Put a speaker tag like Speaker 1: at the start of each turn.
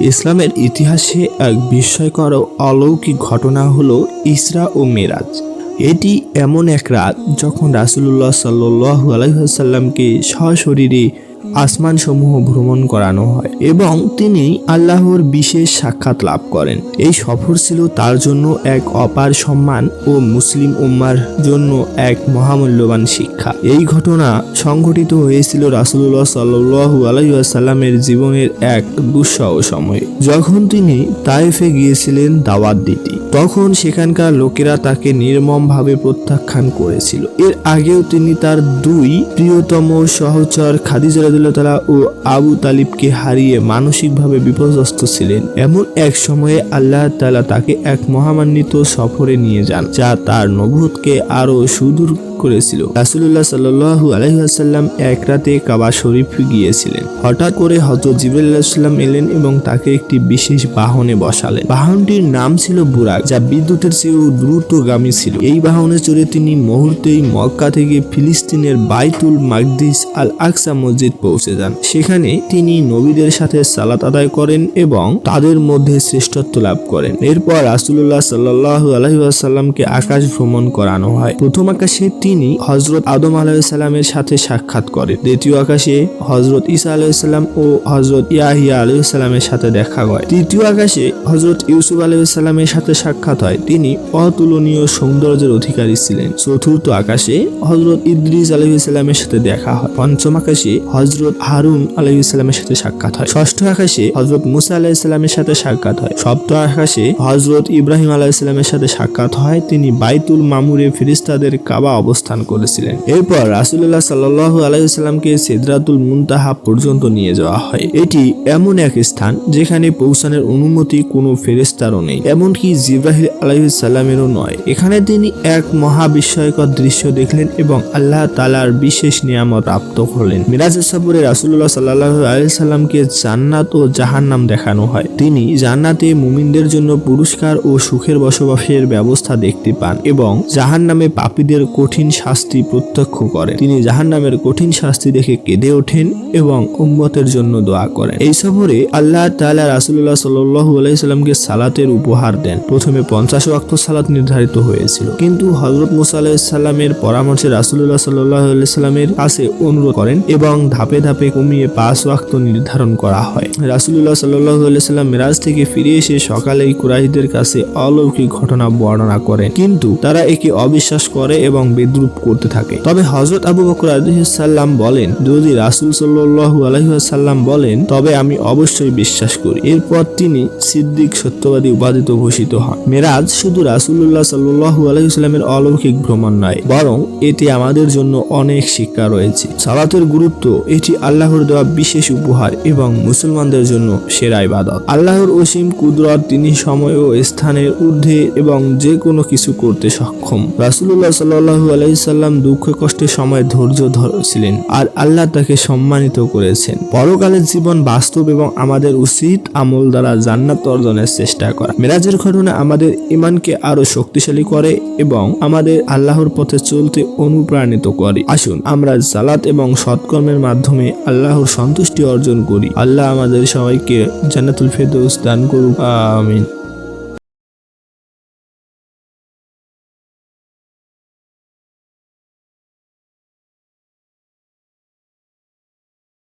Speaker 1: ইসলামের ইতিহাসে এক বিস্ময়কর অলৌকিক ঘটনা হল ইসরা ও মেরাজ। এটি এমন এক রাত যখন রাসুলুল্লাহ সাল্লু আলাইসাল্লামকে সশরীরে আসমানসমূহ ভ্রমণ করানো হয় এবং তিনি আল্লাহর বিশেষ সাক্ষাৎ লাভ করেন। এই সফর ছিল তার জন্য এক অপার সম্মান ও মুসলিম উম্মার জন্য এক মহামূল্যবান শিক্ষা। এই ঘটনা সংঘটিত হয়েছিল রাসুল্লাহ সাল্লু আলাইসাল্লামের জীবনের এক দুঃসহ সময়ে। যখন তিনি তায়েফে গিয়েছিলেন দাওয়াত দিতে, তখন সেখানকার লোকেরা তাকে নির্মমভাবে প্রত্যাখ্যান করেছিল। এর আগেও তিনি তার দুই প্রিয়তম সহচর খাদিজা রাদিয়াল্লাহু তাআলা ও আবু তালিবকে হারিয়ে মানসিকভাবে বিপর্যস্ত ছিলেন। এমন এক সময়ে আল্লাহ তালা তাকে এক মহামান্বিত সফরে নিয়ে যান, যা তার নবুতকে আরও সুদূর করেছিল। রাসুল্লাহ সাল্লু আলহিহাসাল্লাম এক রাতে কাবা শরীফ গিয়েছিলেন। হঠাৎ করে হজরত জিবুল্লাহাম এলেন এবং তাকে একটি বিশেষ বাহনে বসালেন। বাহনটির নাম ছিল বুরাক, যা বিদ্যুতের চেয়েও দ্রুতগামী ছিল। এই বাহনে চড়ে তিনি মুহূর্তেই মক্কা থেকে ফিলিস্তিনের বাইতুল মাকদিস আল আকসা মসজিদ পৌঁছে যান। সেখানে তিনি নবীদের সাথে সালাত আদায় করেন এবং তাদের মধ্যে শ্রেষ্ঠত্ব লাভ করেন। এরপর রাসুল্লাহ সাল্লাহ আলহিহাসাল্লামকে আকাশ ভ্রমণ করানো হয়। প্রথম আকাশে তিনি হজরত আদম আলাইসাল্লামের সাথে সাক্ষাৎ করেন। দ্বিতীয় আকাশে হজরত ঈসা আলাইসাল্লাম ও হজরত ইয়াহিয়া আলাইসাল্লামের সাথে দেখা হয়। তৃতীয় আকাশে হজরত ইউসুফ আলাইসাল্লামের সাথে সাক্ষাৎ হয়। তিনি অতুলনীয় সৌন্দর্যের অধিকারী ছিলেন। চতুর্থ আকাশে হজরত ইদ্রিস আলহিসাল্লামের সাথে দেখা হয়। পঞ্চম আকাশে হজরত হারুন আলহিসাল্লামের সাথে সাক্ষাৎ হয়। ষষ্ঠ আকাশে হজরত মুসা আলাইসাল্লামের সাথে সাক্ষাৎ হয়। সপ্তম আকাশে হজরত ইব্রাহিম আলাইসাল্লামের সাথে সাক্ষাৎ হয়। তিনি বাইতুল মামুরে ফিরিস্তাদের কাবা অবস্থান করেছিলেন। এরপর রাসুল্লাহ সাল্লাহ আলাইসাল্লামকে সিদরাতুল মুনতাহা পর্যন্ত নিয়ে যাওয়া হয়। এটি এমন এক স্থান যেখানে পৌঁছানোর অনুমতি কোনো ফেরেস্তারও নেই। এমনকি জিব্রাহিল আলাইসাল্লামেরও নয়। এখানে তিনি এক মহাবিস্ময়কর দৃশ্য দেখলেন এবং আল্লাহ তালার বিশেষ নিয়ামত প্রাপ্ত হলেন মিরাজের সফরে রাসুল্লাহ সাল্লাহ আলাইসাল্লামকে জান্নাত ও জাহান্নাম দেখানো হয়। তিনি জান্নাতে মুমিনদের জন্য পুরস্কার ও সুখের বসবাসের ব্যবস্থা দেখতে পান এবং জাহান্নামে পাপীদের কঠিন শাস্তি প্রত্যক্ষ করেন। তিনি জাহান্নামের কঠিন শাস্তি দেখে কেঁদে ওঠেন এবং উম্মতের জন্য দোয়া করেন। এই সফরে আল্লাহ তালা রাসুল্লাহ সাল্লু আলাইসাল্লামকে সালাতের উপহার দেন। প্রথমে পঞ্চাশ ওয়াক্ত সালাত নির্ধারিত হয়েছিল। কিন্তু হজরত মুসা পরামর্শে রাসুল্লাহ সাল্লাহ কাছে অনুরোধ করেন এবং ধাপে ধাপে কমিয়ে পাঁচ ওয়াক্ত নির্ধারণ করা হয়। রাসুল্লাহ সাল্লাহ আলাইসাল্লাম মিরাজ থেকে ফিরে এসে সকালেই কুরাইশদের কাছে অলৌকিক ঘটনা বর্ণনা করেন। কিন্তু তারা একে অবিশ্বাস করে এবং বিদ্রুপ করতে থাকে। তবে হজরত আবু বকর আলহিসাল্লাম বলেন, যদি রাসুল সাল্লু আলহিহাসাল্লাম বলেন, তবে আমি অবশ্যই বিশ্বাস করি। এরপর তিনি সিদ্দিক সত্যবাদী উপাধিত ঘোষিত হন। মেরাজ শুধু রাসুল্লাহ সাল্লু আলহিসাল্লামের অলৌকিক ভ্রমণ নয়, বরং এটি আমাদের জন্য অনেক শিক্ষা রয়েছে। সালাতের গুরুত্ব, এটি আল্লাহর দেওয়া বিশেষ উপহার এবং মুসলমানদের জন্য সেরা ইবাদত। আল্লাহর অসীম কুদরত তিনি সময় ও স্থানের ঊর্ধ্বে এবং যে কোনো কিছু করতে সক্ষম। রাসুল্লাহ সাল্লু আলাইসাল্লাম দুঃখ কষ্টের সময় ধৈর্য ধরেছিলেন আর আল্লাহ তাকে সম্মানিত করেছেন। পরকালের জীবন বাস্তব এবং আমাদের উচিত আমল দ্বারা জান্নাত অর্জনের চেষ্টা করা। মেরাজের ঘটনা আমাদের ইমানকে আরও শক্তিশালী করে এবং আমাদের আল্লাহর পথে চলতে অনুপ্রাণিত করে। আসুন, আমরা জালাত এবং সৎকর্মের মাধ্যমে আল্লাহর সন্তুষ্টি অর্জন করি। আল্লাহ আমাদের সবাইকে জান্নাতুল ফেরদৌস দান করুক। আমিন।